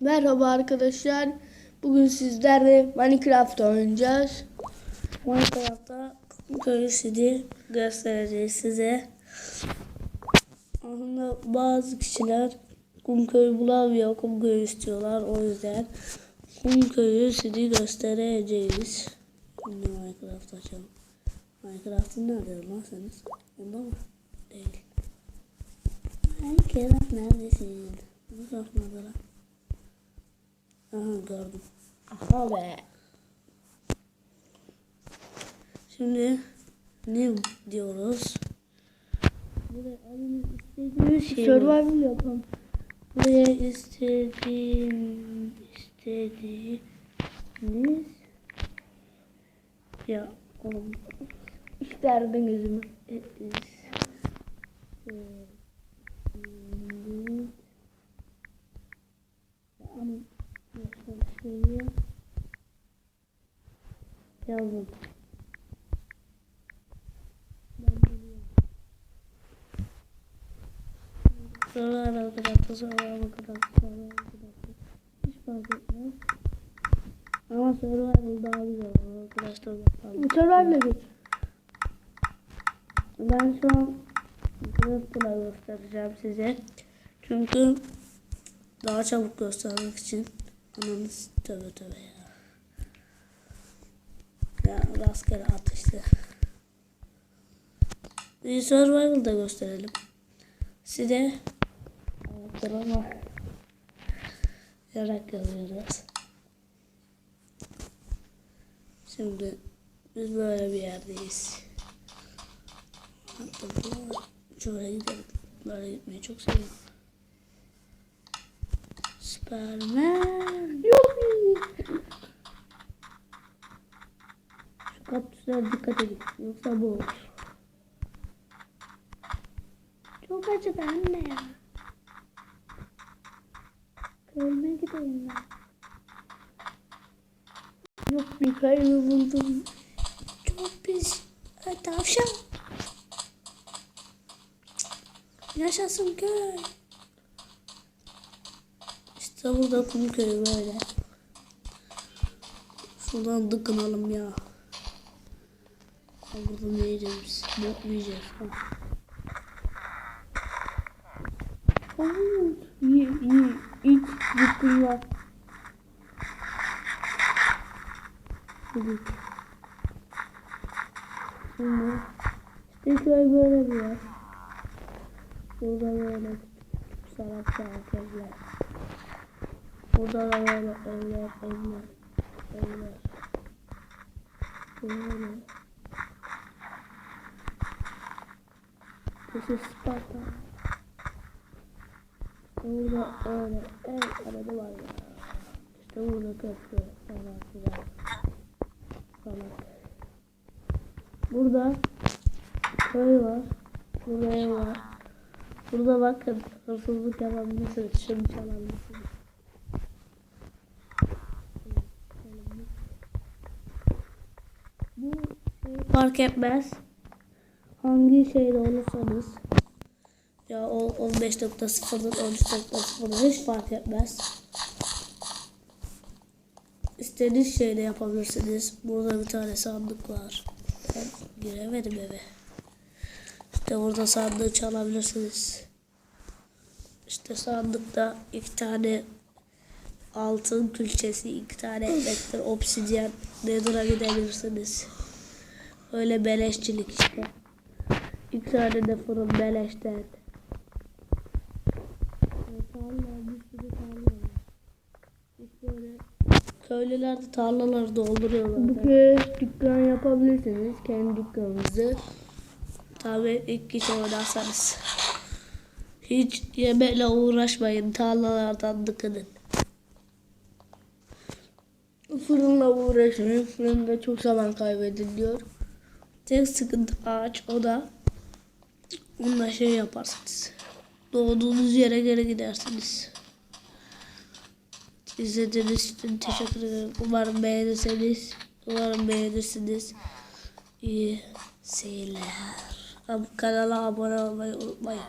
Merhaba arkadaşlar. Bugün sizlerle Minecraft oynayacağız. Minecraft'ta köy CD göstereceğiz size. Aslında bazı kişiler kum köyü bulamıyor, kum köyü istiyorlar. O yüzden kum köyü CD göstereceğiz. Şimdi Minecraft açalım. Minecraft'ın nerede lan seniz? Mı? Değil. Minecraft neredesin? Minecraft nerede? Aha gördüm. Aha be. Şimdi ne diyoruz? Buraya alın istediğiniz şey. Survival yapalım. Buraya istediğim istediğiniz ya oğlum İsterdin yüzümü. istediğiniz ama başka şeyi yazdım. Ben biliyorum. Sorular arkadaşlar, sorular arkadaşlar, sorular arkadaşlar. Hiç fark etmez. Ama survival daha güzel arkadaşlar. yapalım. Survival'e geç. Ben şu an Craft'la göstereceğim size. Çünkü daha çabuk göstermek için. Ananız tövbe tövbe ya. Ya rastgele atıştı. Bir survival'da gösterelim. Size ayaklarıma yarak yazıyoruz. Şimdi biz böyle bir yerdeyiz. Hatta gidelim. Böyle gitmeyi çok seviyorum. Superman. Kaktüslere dikkat edin. Yoksa bu olur. Çok acıdı anne ya. Köyüme gideyim ben. Yok bir kayını buldum. Çok pis. Ay, Tavşan. Yaşasın köy. İşte burada kum köyü böyle. Şuradan dıkınalım ya. Burada ne yiyeceğiz? Bok mu yiyeceğiz? Ha. İyi iyi. İç var. Dedik. Şimdi işte köy böyle bir yer. Burada böyle salak salak evler. Burada da böyle evler, evler, evler. Böyle. İs Sparta. Burada öyle ev arada var ya. İşte burada köprü falan filan. Falan. Burada köy var. Burada ev var. Burada bakın hırsızlık yapabilirsiniz. Şunu çalabilirsiniz. Bu şey fark etmez. Hangi şeyde olursanız ya o 15.0'dır 13.0'dır hiç fark etmez. İstediğiniz şeyle yapabilirsiniz. Burada bir tane sandık var. Ben giremedim eve. İşte burada sandığı çalabilirsiniz. İşte sandıkta iki tane altın külçesi, iki tane ekmektir, obsidyen, nether'a gidebilirsiniz. Öyle beleşçilik işte. İki tane de fırın beleşten. Tarla, bir sürü tarla var. İşte öyle köylüler de tarlaları dolduruyorlar. Bu köye dükkan yapabilirsiniz. Kendi dükkanınızı. Tabii ilk kişi oynarsanız. Hiç yemekle uğraşmayın. Tarlalardan dıkının. Fırınla uğraşmayın. Fırında çok zaman kaybediliyor. Tek sıkıntı ağaç o da onunla şey yaparsınız. Doğduğunuz yere geri gidersiniz. İzlediğiniz için teşekkür ederim. Umarım beğenirseniz. Umarım beğenirsiniz. İyi seyirler. Kanala abone olmayı unutmayın.